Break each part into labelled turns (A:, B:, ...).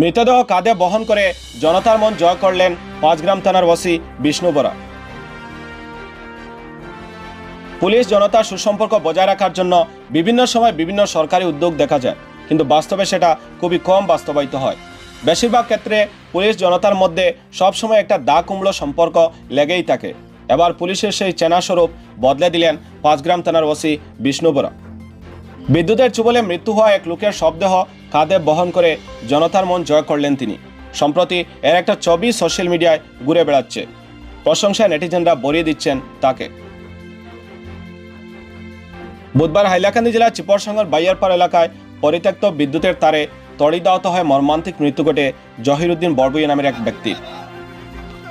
A: মৃতদেহ কাঁধে বহন করে জনতার মন জয় করলেন পাঁচগ্রাম থানার ওসি বিষ্ণু বরা। পুলিশ জনতার সুসম্পর্ক বজায় রাখার জন্য বিভিন্ন সময় বিভিন্ন সরকারি উদ্যোগ দেখা যায়, কিন্তু বাস্তবে সেটা খুবই কম বাস্তবায়িত হয়। বেশিরভাগ ক্ষেত্রে পুলিশ জনতার মধ্যে সবসময় একটা দা কুমড়ো সম্পর্ক লেগেই থাকে। এবার পুলিশের সেই চেনাস্বরূপ বদলে দিলেন পাঁচগ্রাম থানার ওসি বিষ্ণু বরা। বিদ্যুতের চুবলে মৃত্যু হওয়া এক লোকের শবদেহ কাঁধে বহন করে জনতার মন জয় করলেন তিনি। সম্প্রতি এর একটা ছবি সোশ্যাল মিডিয়ায় ঘুরে বেড়াচ্ছে। প্রশংসায় নেটিজেনরা বরিয়ে দিচ্ছেন তাকে। বুধবার হাইলাকান্দি জেলার চিপরসঙ্গর বাইয়ারপাড় এলাকায় পরিত্যক্ত বিদ্যুতের তারে তড়িদাহত হয় মর্মান্তিক মৃত্যু ঘটে জহিরুদ্দিন বড়বুইয়া নামের এক ব্যক্তি।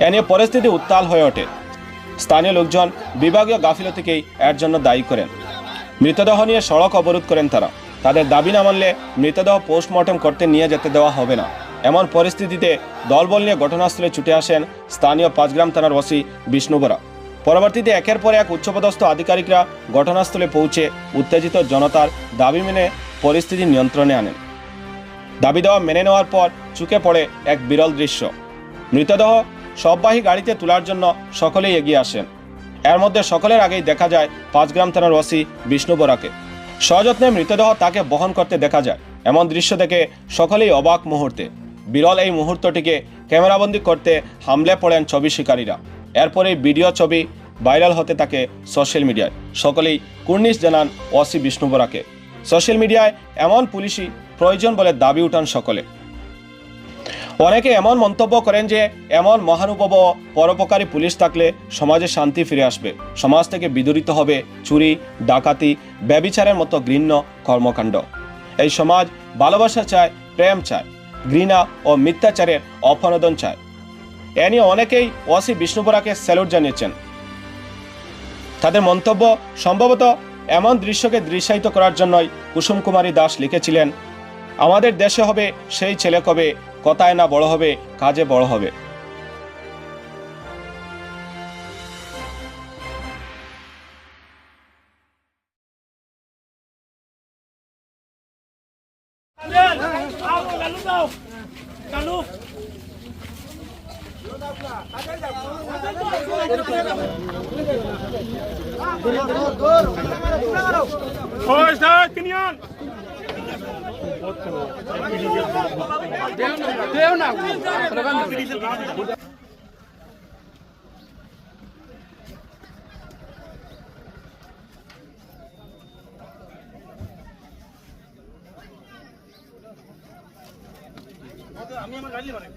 A: এ নিয়ে পরিস্থিতি উত্তাল হয়ে ওঠে। স্থানীয় লোকজন বিভাগীয় গাফিলতিকেই এর জন্য দায়ী করেন। মৃতদেহ নিয়ে সড়ক অবরোধ করেন তারা। তাদের দাবি না মানলে মৃতদেহ পোস্টমর্টম করতে নিয়ে যেতে দেওয়া হবে না। এমন পরিস্থিতিতে দলবল নিয়ে ঘটনাস্থলে ছুটে আসেন স্থানীয় পাঁচগ্রাম থানার ওসি বিষ্ণু বরা। পরবর্তীতে একের পর এক উচ্চপদস্থ আধিকারিকরা ঘটনাস্থলে পৌঁছে উত্তেজিত জনতার দাবি মেনে পরিস্থিতি নিয়ন্ত্রণে আনেন। দাবি দেওয়া মেনে নেওয়ার পর চুকে পড়ে এক বিরল দৃশ্য। মৃতদেহ সববাহী গাড়িতে তোলার জন্য সকলেই এগিয়ে আসেন। এর মধ্যে সকলের আগেই দেখা যায় পাঁচগ্রাম থানার ওসি বিষ্ণু বরাকে। সযত্নে মৃতদেহ তাকে বহন করতে দেখা যায়। এমন দৃশ্য দেখে সকলেই অবাক মুহূর্তে। বিরল এই মুহূর্তটিকে ক্যামেরাবন্দি করতে হামলে পড়েন ছবি শিকারীরা। এরপরেই ভিডিও ছবি ভাইরাল হতে থাকে সোশ্যাল মিডিয়ায়। সকলেই কুর্নিশ জানান অসি বিষ্ণু বরাকে সোশ্যাল মিডিয়ায় এমন পুলিশি প্রয়োজন বলে দাবি উঠান সকলে। অনেকে এমন মন্তব্য করেন যে এমন মহানুভব পরোপকারী পুলিশ থাকলে সমাজে শান্তি ফিরে আসবে। সমাজ থেকে বিদরিত হবে চুরি, ডাকাতি, ব্যবিচারের মতো ঘৃণ্য কর্মকাণ্ড। এই সমাজ ভালোবাসা চায়, প্রেম চায়, ঘৃণা ও মিথ্যাচারের অপনোদন চায়। এ নিয়ে অনেকেই ওয়াসি বিষ্ণুপুরাকে স্যালুট জানিয়েছেন। তাদের মন্তব্য সম্ভবত এমন দৃশ্যকে দৃশ্যায়িত করার জন্যই কুসুম কুমারী দাস লিখেছিলেন, আমাদের দেশে হবে সেই ছেলে কবে কথায় না বড় হবে কাজে বড় হবে।
B: আমি আমার গাড়ি